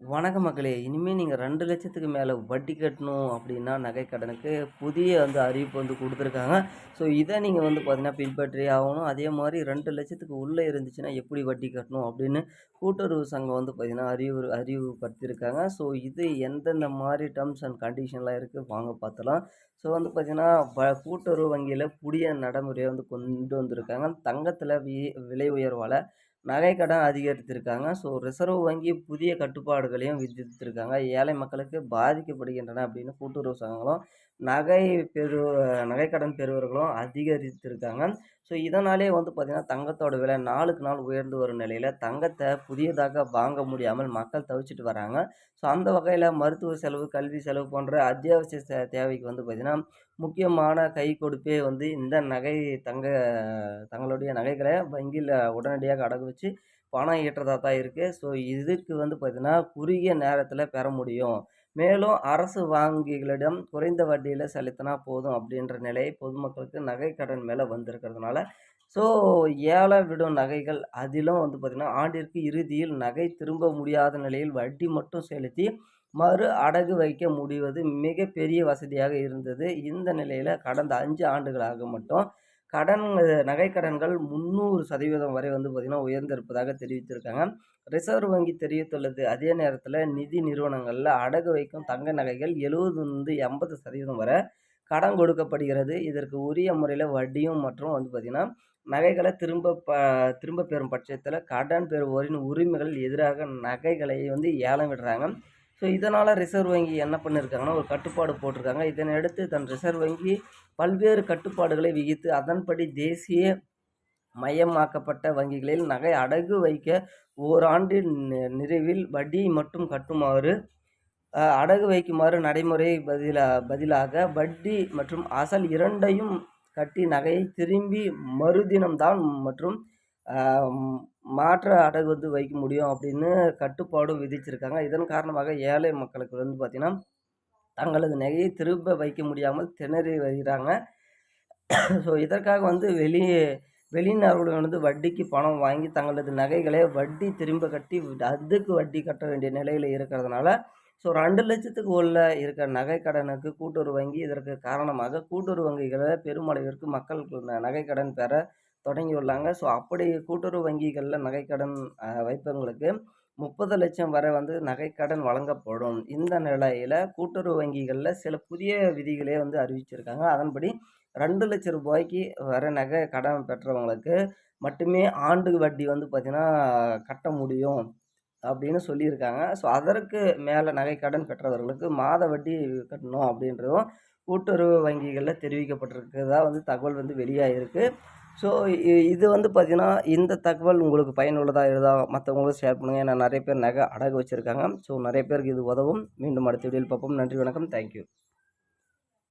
வணக்க மக்களே! இனிமே நீங்க 2,00,000க்கு மேல வட்டி கட்டணும் அப்படின்னா நகை கடனுக்கு புதிய வந்து அறிவிப்பு வந்து கொடுத்துருக்காங்க ஸோ, இதை நீங்கள் வந்து பார்த்தீங்கன்னா, பின்பற்றி ஆகணும். அதே மாதிரி ரெண்டு லட்சத்துக்கு உள்ளே இருந்துச்சுன்னா, எப்படி வட்டி கட்டணும் அப்படின்னு கூட்டுறவு சங்கம் வந்து பார்த்தீங்கன்னா, அறிவு அறிவுப்படுத்தியிருக்காங்க. ஸோ, இது எந்தெந்த மாதிரி டேர்ம்ஸ் அண்ட் கண்டிஷன்லாம் இருக்குது வாங்க பார்த்தலாம் ஸோ, வந்து பார்த்திங்கன்னா வ கூட்டுறவு வங்கியில் புதிய நடைமுறையை வந்து கொண்டு வந்திருக்காங்க. தங்கத்தில் வி விலை உயர்வால் நகை கடன் அதிகரித்திருக்காங்க. ஸோ, ரிசர்வ் வங்கி புதிய கட்டுப்பாடுகளையும் விதித்திருக்காங்க. ஏழை மக்களுக்கு பாதிக்கப்படுகின்றன அப்படின்னு கூட்டுறவு சங்கங்களும், நகை பெறு நகைக்கடன் பெறுவர்களும் அதிகரித்திருக்காங்க. ஸோ, இதனாலேயே வந்து பார்த்திங்கன்னா தங்கத்தோட விலை நாளுக்கு நாள் உயர்ந்து வரும் நிலையில் தங்கத்தை புதியதாக வாங்க முடியாமல் மக்கள் தவிச்சிட்டு வராங்க. ஸோ, அந்த வகையில் மருத்துவ செலவு, கல்வி செலவு போன்ற அத்தியாவசிய தேவைக்கு வந்து பார்த்திங்கன்னா முக்கியமான கை கொடுப்பே வந்து இந்த நகை தங்க தங்களுடைய நகைகளை வங்கியில் உடனடியாக அடகு வச்சு பணம் ஈட்டுறதா தான் இருக்குது ஸோ, இதுக்கு வந்து பார்த்திங்கன்னா குறுகிய நேரத்தில் பெற முடியும். மேலும் அரசு வங்கிகளிடம் குறைந்த வட்டியில் செலுத்தினா போதும் அப்படின்ற நிலை பொதுமக்களுக்கு நகை கடன் மேலே வந்திருக்கிறதுனால, ஸோ, ஏழை விடும் நகைகள் அதிலும் வந்து பார்த்திங்கன்னா ஆண்டிற்கு இறுதியில் நகை திரும்ப முடியாத நிலையில் வட்டி மட்டும் செலுத்தி மறு அடகு வைக்க முடிவது மிகப்பெரிய வசதியாக இருந்தது. இந்த நிலையில் கடந்த அஞ்சு ஆண்டுகளாக மட்டும் கடன் நகை கடன்கள் 300% வரை வந்து பார்த்திங்கன்னா உயர்ந்திருப்பதாக தெரிவித்திருக்காங்க. ரிசர்வ் வங்கி தெரிவித்துள்ளது. அதே நேரத்தில் நிதி நிறுவனங்களில் அடகு வைக்கும் தங்க நகைகள் 70-80% வரை கடன் கொடுக்கப்படுகிறது. இதற்கு உரிய முறையில் வட்டியும் மற்றும் வந்து பார்த்திங்கன்னா நகைகளை திரும்ப ப திரும்ப பெறும் பட்சத்தில் கடன் பெறுவோரின் உரிமைகள் எதிராக நகைகளை வந்து ஏலம் விடுறாங்க. ஸோ, இதனால் ரிசர்வ் வங்கி என்ன பண்ணியிருக்காங்கன்னா, ஒரு கட்டுப்பாடு போட்டிருக்காங்க. இதனையடுத்து தன் ரிசர்வ் வங்கி பல்வேறு கட்டுப்பாடுகளை விதித்து, அதன்படி தேசிய மயமாக்கப்பட்ட வங்கிகளில் நகை அடகு வைக்க ஓராண்டின் நிறைவில் வட்டி மட்டும் கட்டுமாறு அடகு வைக்குமாறு நடைமுறை பதிலா பதிலாக வட்டி மற்றும் அசல் இரண்டையும் கட்டி நகையை திரும்பி மறுதினம்தான் மற்றும் மாற்ற அடகு வந்து வைக்க முடியும் அப்படின்னு கட்டுப்பாடும் விதிச்சிருக்காங்க. இதன் காரணமாக ஏழை மக்களுக்கு வந்து பார்த்திங்கன்னா தங்களது நகையை திரும்ப வைக்க முடியாமல் திணறி வருகிறாங்க. ஸோ, இதற்காக வந்து வெளி வெளிநாடுகளிலிருந்து வட்டிக்கு பணம் வாங்கி தங்களது நகைகளை வட்டி திரும்ப கட்டி அதுக்கு வட்டி கட்ட வேண்டிய நிலையில் இருக்கிறதுனால, ஸோ 2,00,000க்கு உள்ள இருக்கிற நகை கடனுக்கு கூட்டுறவு வங்கி இதற்கு காரணமாக கூட்டுறவு வங்கிகளை பெருமளவிற்கு மக்கள் ந நகை கடன் பெற தொடங்கியுள்ளாங்க. ஸோ, அப்படி கூட்டுறவு வங்கிகளில் நகைக்கடன் வைப்பவங்களுக்கு வைப்பவங்களுக்கு 30,00,000 வரை வந்து நகைக்கடன் வழங்கப்படும். இந்த நிலையில் கூட்டுறவு வங்கிகளில் சில புதிய விதிகளே வந்து அறிவிச்சிருக்காங்க. அதன்படி ரெண்டு லட்சம் ரூபாய்க்கு வர நகை கடன் பெற்றவங்களுக்கு மட்டுமே ஆண்டு வட்டி வந்து பார்த்திங்கன்னா கட்ட முடியும் அப்படின்னு சொல்லியிருக்காங்க. ஸோ, அதற்கு மேலே நகை கடன் பெற்றவர்களுக்கு மாத வட்டி கட்டணும் அப்படின்றதும் கூட்டுறவு வங்கிகளில் தெரிவிக்கப்பட்டிருக்கிறதா வந்து தகவல் வந்து வெளியாகிருக்கு. ஸோ, இ இது வந்து பார்த்திங்கன்னா இந்த தகவல் உங்களுக்கு பயனுள்ளதாக இருந்தா மற்றவங்களும் ஷேர் பண்ணுங்கள் ஏன்னா நிறைய பேர் நகை அடகு வச்சுருக்காங்க ஸோ, நிறைய பேருக்கு இது உதவும். மீண்டும் அடுத்த வீடியோவில் பார்ப்போம். நன்றி, வணக்கம். Thank you.